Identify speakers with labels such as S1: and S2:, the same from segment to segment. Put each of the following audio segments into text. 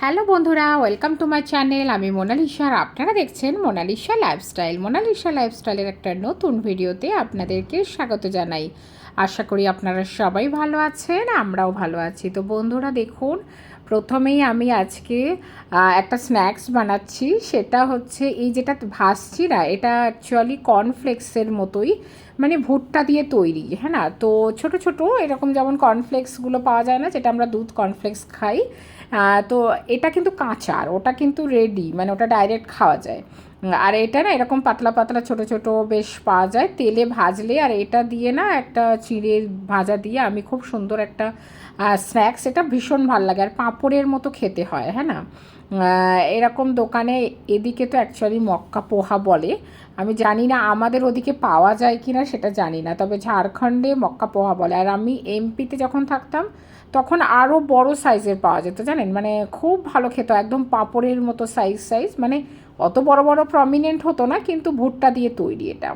S1: Hello বন্ধুরা welcome to my channel আমি মোনালিসা আর আপনারা দেখছেন মোনালিসা লাইফস্টাইল মোনালিসা লাইফস্টাইলের একটা নতুন ভিডিওতে আপনাদেরকে স্বাগত জানাই। আশা করি আপনারা সবাই ভালো আছেন, আমরাও ভালো আছি। তো বন্ধুরা, দেখুন, প্রথমেই আমি আজকে একটা স্ন্যাক্স বানাচ্ছি। সেটা হচ্ছে এই যেটা ভাসছি না, এটা অ্যাকচুয়ালি কর্নফ্লেক্সের মতোই মানে ভুট্টা দিয়ে তৈরি হ্যাঁ না? তো ছোট ছোট, এরকম যেমন কর্নফ্লেক্সগুলো পাওয়া যায় না, যেটা আমরা দুধ কর্নফ্লেক্স খাই তো এটা কিন্তু কাঁচা আর ওটা কিন্তু রেডি মানে ওটা ডাইরেক্ট খাওয়া যায়। আর এটা না এরকম পাতলা পাতলা, ছোট ছোট বেশ পাওয়া যায়। তেলে ভাজলে আর এটা দিয়ে না একটা চিড়ে ভাজা দিয়ে আমি খুব সুন্দর একটা স্ন্যাক্স এটা ভীষণ ভালো লাগে। আর পাঁপড়ের মতো খেতে হয় হ্যাঁ না? এরকম দোকানে এদিকে তো অ্যাকচুয়ালি মক্কা পোহা বলে। আমি জানি না আমাদের ওদিকে পাওয়া যায় কি না সেটা জানি না, তবে ঝাড়খণ্ডে মক্কা পোহা বলে। আর আমি এমপিতে যখন থাকতাম, তখন আরও বড় সাইজের পাওয়া যেত, জানেন? মানে খুব ভালো খেত, একদম পাঁপড়ের মতো সাইজ সাইজ মানে অত বড় বড় প্রমিনেন্ট হতো না, কিন্তু ভুট্টা দিয়ে তৈরি এটা।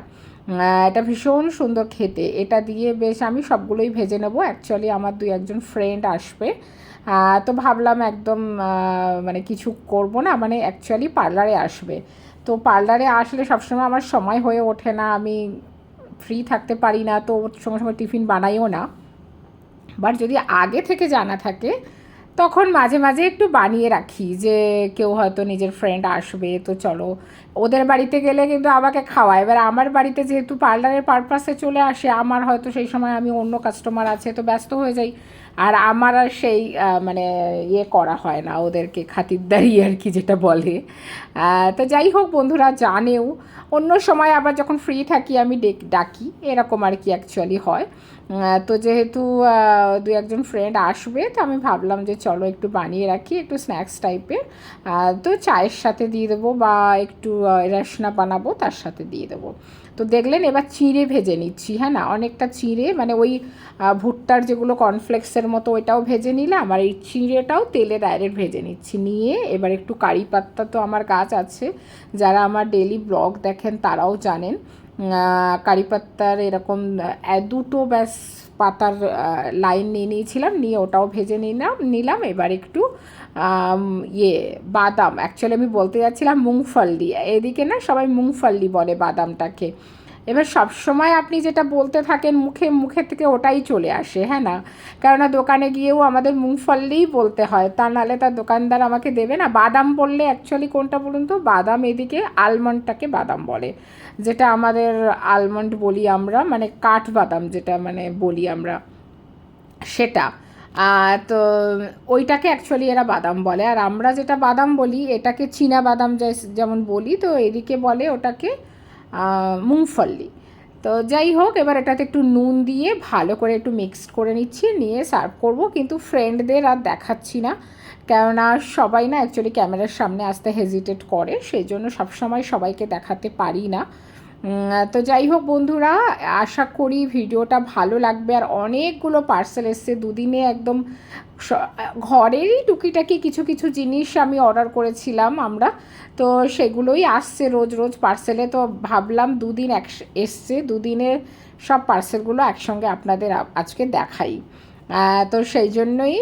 S1: এটা ভীষণ সুন্দর খেতে। এটা দিয়ে বেশ আমি সবগুলোই ভেজে নেব। অ্যাকচুয়ালি আমার দুই একজন ফ্রেন্ড আসবে। তো ভাবলাম একদম মানে কিছু করব না মানে অ্যাকচুয়ালি পার্লারে আসবে। তো পার্লারে আসলে সবসময় আমার সময় হয়ে ওঠে না। আমি ফ্রি থাকতে পারি না, তো সময় সময় টিফিন বানাইও না। বাট যদি আগে থেকে জানা থাকে তখন মাঝে মাঝে একটু বানিয়ে রাখি যে কেউ হয়তো নিজের ফ্রেন্ড আসবে, তো চলো। ওদের বাড়িতে গেলে কিন্তু আমাকে খাওয়ায়। এবার আমার বাড়িতে যেহেতু পার্লারের পারপাসে চলে আসে, আমার হয়তো সেই সময় আমি অন্য কাস্টমার আছে, তো ব্যস্ত হয়ে যাই। আর আমার আর সেই মানে ইয়ে করা হয় না, ওদেরকে খাতিরদারি আর কি যেটা বলে। তো যাই হোক বন্ধুরা, জানেও। অন্য সময় আবার যখন ফ্রি থাকি, আমি ডেক- ডাকি। এরকম আর কি অ্যাকচুয়ালি হয়। তো যেহেতু দু একজন ফ্রেন্ড আসবে, তো আমি ভাবলাম যে চলো একটু বানিয়ে রাখি, একটু স্ন্যাক্স টাইপের তো চায়ের সাথে দিয়ে দেবো বা একটু রসনা বানাবো, তার সাথে দিয়ে দেবো। তো দেখলেন এবার চিঁড়ে ভেজে নিচ্ছি হ্যাঁ না? অনেকটা চিঁড়ে মানে ওই ভুট্টার যেগুলো কর্নফ্লেক্সের মতো ওইটাও ভেজে নিলাম, আর এই চিঁড়েটাও তেলে ডাইরেক্ট ভেজে নিচ্ছি। নিয়ে এবার একটু কারি পাত্তা তো আমার গাছ আছে, যারা আমার ডেলি ব্লগ দেখেন তারাও জানেন। কারি পাত্তার এরকম দুটো ব্যাস পাতার লাইন নিয়ে নিয়েছিলাম, নিয়ে ওটাও ভেজে নিলাম নিলাম, এবার একটু ইয়ে বাদাম। অ্যাকচুয়ালি আমি বলতে যাচ্ছিলাম মুংফল্লি এদিকে না সবাই মুংফল্লি বলে বাদামটাকে। এবার সব সময় আপনি যেটা বলতে থাকেন মুখে মুখে থেকে ওটাই চলে আসে হ্যাঁ না? কেননা দোকানে গিয়েও আমাদের মুংফল্লিই বলতে হয়, তা নাহলে তার দোকানদার আমাকে দেবে না। বাদাম বললে অ্যাকচুয়ালি কোনটা বলুন তো? বাদাম এদিকে আলমন্ডটাকে বাদাম বলে, যেটা আমাদের আলমন্ড বলি আমরা মানে কাঠ বাদাম যেটা মানে বলি আমরা, সেটা। তো ওইটাকে অ্যাকচুয়ালি এরা বাদাম বলে। আর আমরা যেটা বাদাম বলি, এটাকে চীনা বাদাম যেমন বলি, তো এদিকে বলে ওটাকে মুংফল্লি। তো যাই হোক, এবার এটাতে একটু নুন দিয়ে ভালো করে একটু মিক্সড করে নিচ্ছি, নিয়ে সার্ভ করব। কিন্তু ফ্রেন্ডদের আর দেখাচ্ছি না। কেননা সবাই না অ্যাকচুয়ালি ক্যামেরার সামনে আসতে হেজিটেট করে, সেই জন্য সবসময় সবাইকে দেখাতে পারি না। তো যাই হোক বন্ধুরা, আশা করি ভিডিওটা ভালো লাগবে আর অনেকগুলো পার্সেল এসছে। দুদিনে একদম ঘরেরই টুকিটাকি কিছু কিছু জিনিস আমি অর্ডার করেছিলাম আমরা। তো সেগুলোই আসছে রোজ রোজ পার্সেলে তো ভাবলাম দুদিন এক এসছে দুদিনের সব পার্সেলগুলো একসঙ্গে আপনাদের আজকে দেখাই। তো সেই জন্যই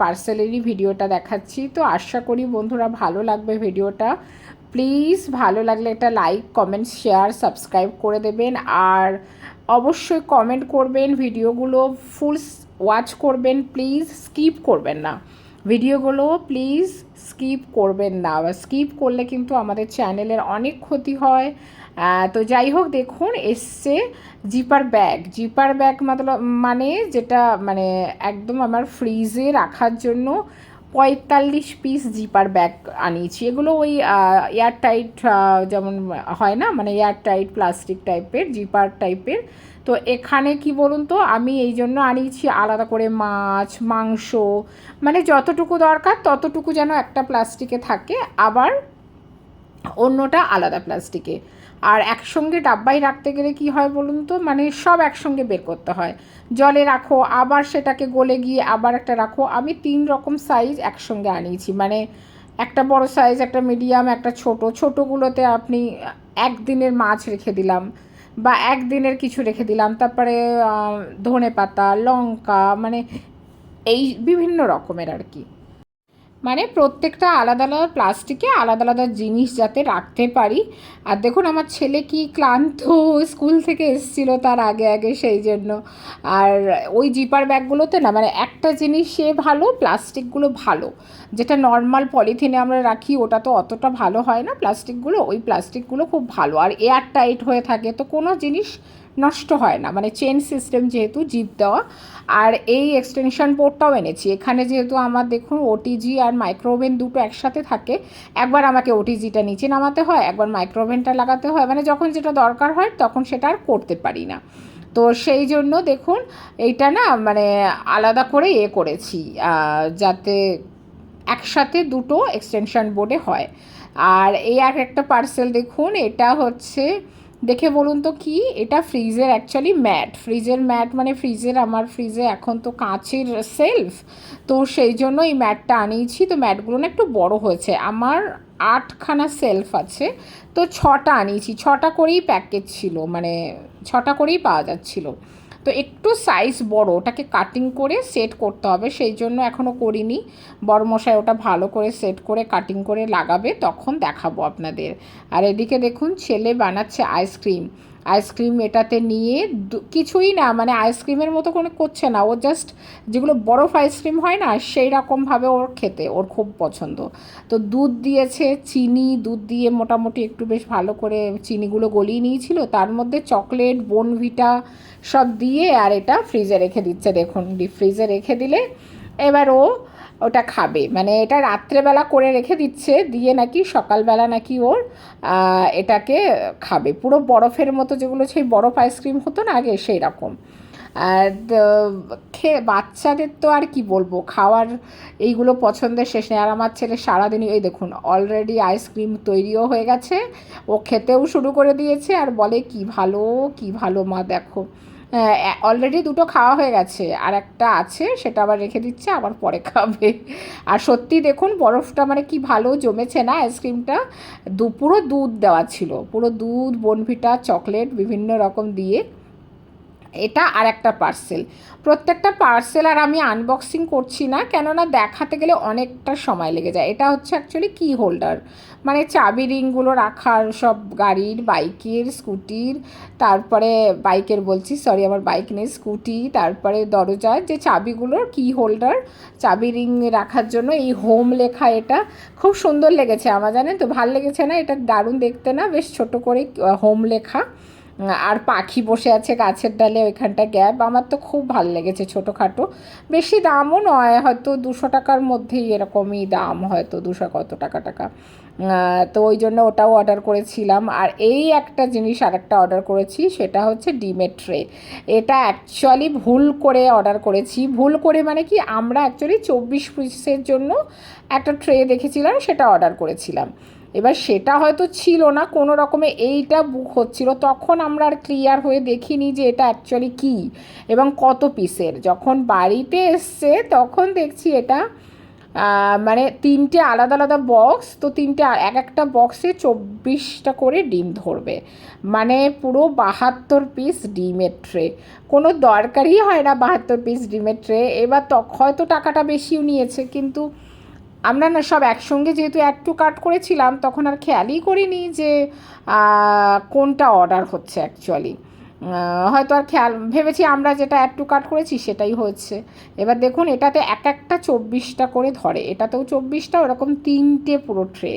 S1: পার্সেলেরই ভিডিওটা দেখাচ্ছি। তো আশা করি বন্ধুরা ভালো লাগবে ভিডিওটা। প্লিজ ভালো লাগলে একটা লাইক, কমেন্ট, শেয়ার, সাবস্ক্রাইব করে দেবেন। আর অবশ্যই কমেন্ট করবেন, ভিডিওগুলো ফুল ওয়াচ করবেন, প্লিজ স্কিপ করবেন না। ভিডিওগুলো প্লিজ স্কিপ করবেন না। স্কিপ করলে কিন্তু আমাদের চ্যানেলের অনেক ক্ষতি হয়। তো যাই হোক, দেখুন, এসছে জিপার ব্যাগ। জিপার ব্যাগ মতলব মানে যেটা মানে একদম আমার ফ্রিজে রাখার জন্য পঁয়তাল্লিশ পিস জিপার ব্যাগ আনিয়েছি। এগুলো ওই এয়ার টাইট যেমন হয় না মানে এয়ার টাইট প্লাস্টিক টাইপের জিপার টাইপের তো এখানে কি বলুন তো, আমি এই জন্য আনিয়েছি আলাদা করে মাছ, মাংস মানে যতটুকু দরকার ততটুকু যেন একটা প্লাস্টিকে থাকে, আবার অন্যটা আলাদা প্লাস্টিকে আর একসঙ্গে ডাব্বায় রাখতে গেলে কি হয় বলুন তো? মানে সব একসঙ্গে বের করতে হয়। জলে রাখো, আবার সেটাকে গলে গিয়ে আবার একটা রাখো। আমি তিন রকম সাইজ একসঙ্গে আনিয়েছি। মানে একটা বড় সাইজ একটা মিডিয়াম একটা ছোট। ছোটোগুলোতে আপনি একদিনের মাছ রেখে দিলাম বা একদিনের কিছু রেখে দিলাম। তারপরে ধনে পাতা লঙ্কা মানে এই বিভিন্ন রকমের আর কি। মানে প্রত্যেকটা আলাদা আলাদা প্লাস্টিকে আলাদা আলাদা জিনিস যাতে রাখতে পারি। আর দেখুন, আমার ছেলে কি ক্লান্ত স্কুল থেকে এসেছিল তার আগে আগে সেই জন্য। আর ওই জিপার ব্যাগগুলোতে না মানে একটা জিনিস সে ভালো, প্লাস্টিকগুলো ভালো। যেটা নর্মাল পলিথিনে আমরা রাখি, ওটা তো অতটা ভালো হয় না প্লাস্টিকগুলো, ওই প্লাস্টিকগুলো খুব ভালো। আর এয়ার টাইট হয়ে থাকে, তো কোনো জিনিস নষ্ট হয় না। মানে চেন সিস্টেম যেহেতু জিপ দেওয়া। আর এই এক্সটেনশন বোর্ডটাও এনেছি। এখানে যেহেতু আমার, দেখুন ওটিজি আর মাইক্রোওভেন দুটো একসাথে থাকে, একবার আমাকে ওটিজিটা নিচে নামাতে হয়, একবার মাইক্রোওভেনটা লাগাতে হয়। মানে যখন যেটা দরকার হয়, তখন সেটা আর করতে পারি না। তো সেই জন্য দেখুন, এইটা না মানে আলাদা করে এ করেছি যাতে একসাথে দুটো এক্সটেনশন বোর্ডে হয়। আর এই আর একটা পার্সেল দেখুন, এটা হচ্ছে দেখে বলুন তো কি? এটা ফ্রিজের অ্যাকচুয়ালি ম্যাট ফ্রিজের ম্যাট মানে ফ্রিজের আমার ফ্রিজে এখন তো কাঁচের সেলফ তো সেই জন্য এই ম্যাটটা আনিয়েছি। তো ম্যাটগুলো না একটু বড় হয়েছে। আমার আটখানা সেলফ আছে। তো ছটা আনিয়েছি। ছটা করেই প্যাকেজ ছিল। মানে ছটা করেই পাওয়া যাচ্ছিল। তো একটু সাইজ বড়, ওটাকে কাটিং করে সেট করতে হবে, সেই জন্য এখনও করিনি। বড় মশাই ওটা ভালো করে সেট করে কাটিং করে লাগাবে, তখন দেখাবো আপনাদের। আর এদিকে দেখুন, ছেলে বানাচ্ছে আইসক্রিম আইসক্রিম এটাতে নিয়ে কিছুই না মানে আইসক্রিমের মতো কোনো করছে না। ও জাস্ট যেগুলো বরফ আইসক্রিম হয় না, সেই রকমভাবে ওর খেতে, ওর খুব পছন্দ। তো দুধ দিয়েছে, চিনি, দুধ দিয়ে মোটামুটি একটু বেশ ভালো করে চিনিগুলো গলিয়ে নিয়েছিল। তার মধ্যে চকলেট বোনভিটা সব দিয়ে আর এটা ফ্রিজে রেখে দিচ্ছে। দেখুন ডিপ ফ্রিজে রেখে দিলে এবার ও ওটা খাবে। মানে এটা রাত্রেবেলা করে রেখে দিচ্ছে, দিয়ে নাকি সকালবেলা নাকি ওর এটাকে খাবে। পুরো বরফের মতো যেগুলো সেই বরফ আইসক্রিম হতো না আগে সেই রকম আর খেয়ে বাচ্চাদের তো আর কি বলব, খাওয়ার এইগুলো পছন্দের শেষ নেই। আর আমার ছেলে সারাদিনই, এই দেখুন অলরেডি আইসক্রিম তৈরিও হয়ে গেছে, ও খেতেও শুরু করে দিয়েছে, আর বলে, কি ভালো কি ভালো মা, দেখো। অলরেডি দুটো খাওয়া হয়ে গেছে। আর একটা আছে, সেটা আবার রেখে দিচ্ছে, আবার পরে খাবে। আর সত্যি দেখুন, বরফটা মানে কি ভালো জমেছে না আইসক্রিমটা? দু, পুরো দুধ দেওয়া ছিল। পুরো দুধ, বনভিটা, চকলেট, বিভিন্ন রকম দিয়ে। এটা আর একটা পার্সেল প্রত্যেকটা পার্সেল আর আমি আনবক্সিং করছি না, কেননা দেখাতে গেলে অনেকটা সময় লেগে যায়। এটা হচ্ছে অ্যাকচুয়ালি কি হোল্ডার মানে চাবি রিংগুলো রাখার সব গাড়ির, বাইকের, স্কুটির, তারপরে বাইকের বলছি সরি আমার বাইক নেই, স্কুটি, তারপরে দরজার যে চাবিগুলোর কি হোল্ডার চাবি রিং রাখার জন্য এই হোম লেখা এটা। খুব সুন্দর লেগেছে আমার, জানেন তো? ভালো লেগেছে না? এটা দারুণ দেখতে না? বেশ ছোট করে হোম লেখা। আর পাখি বসে আছে গাছের ডালে ওইখানটা গ্যাপ। আমার তো খুব ভালো লেগেছে ছোটোখাটো। বেশি দামও নয়, হয়তো দুশো টাকার মধ্যেই এরকমই দাম, হয়তো দুশো কত টাকা টাকা। তো ওই জন্য ওটাও অর্ডার করেছিলাম। আর এই একটা জিনিস আর একটা অর্ডার করেছি, সেটা হচ্ছে ডিমের ট্রে এটা অ্যাকচুয়ালি ভুল করে অর্ডার করেছি। ভুল করে মানে কি, আমরা অ্যাকচুয়ালি চব্বিশ পিসের জন্য একটা ট্রে দেখেছিলাম, সেটা অর্ডার করেছিলাম। এবার সেটা হয়তো ছিল না, কোনো রকমে এইটা বুক হচ্ছিল। তখন আমরা আর ক্লিয়ার হয়ে দেখিনি যে এটা অ্যাকচুয়ালি কী এবং কত পিসের যখন বাড়িতে এসছে, তখন দেখছি এটা মানে তিনটে আলাদা আলাদা বক্স তো তিনটে এক একটা বক্সে চব্বিশটা করে ডিম ধরবে। মানে পুরো বাহাত্তর পিস ডিমের ট্রে কোনো দরকারই হয় না বাহাত্তর পিস ডিমের ট্রে এবার তখন হয়তো টাকাটা বেশিও নিয়েছে, কিন্তু আমরা না সব একসঙ্গে যেহেতু একটু কাট করেছিলাম, তখন আর খেয়ালই করিনি যে কোনটা অর্ডার হচ্ছে অ্যাকচুয়ালি হয়তো আর খেয়াল, ভেবেছি আমরা যেটা অ্যাড টু কাট করেছি সেটাই হচ্ছে। এবার দেখুন, এটাতে এক একটা চব্বিশটা করে ধরে। এটাতেও চব্বিশটা, ওরকম তিনটে পুরো ট্রে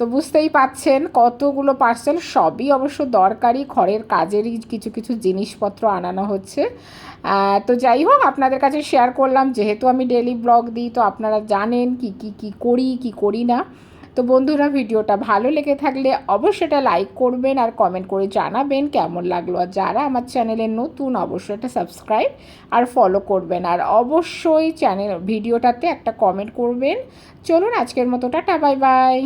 S1: তো বুঝতেই পাচ্ছেন কতগুলো পার্সেল সবই অবশ্য দরকারি, ঘরের কাজেরই কিছু কিছু জিনিসপত্র আনানো হচ্ছে। তো যাই হোক, আপনাদের কাছে শেয়ার করলাম, যেহেতু আমি ডেলি ব্লগ দিই, তো আপনারা জানেন কি কি কি করি কি করি না। তো বন্ধুরা, ভিডিওটা ভালো লেগে থাকলে অবশ্যই এটা লাইক করবেন আর কমেন্ট করে জানাবেন কেমন লাগল। আর যারা আমার চ্যানেলে নতুন, অবশ্যই এটা সাবস্ক্রাইব আর ফলো করবেন। আর অবশ্যই চ্যানেল ভিডিওটাতে একটা কমেন্ট করবেন। চলুন আজকের মতো, টাটা বাই বাই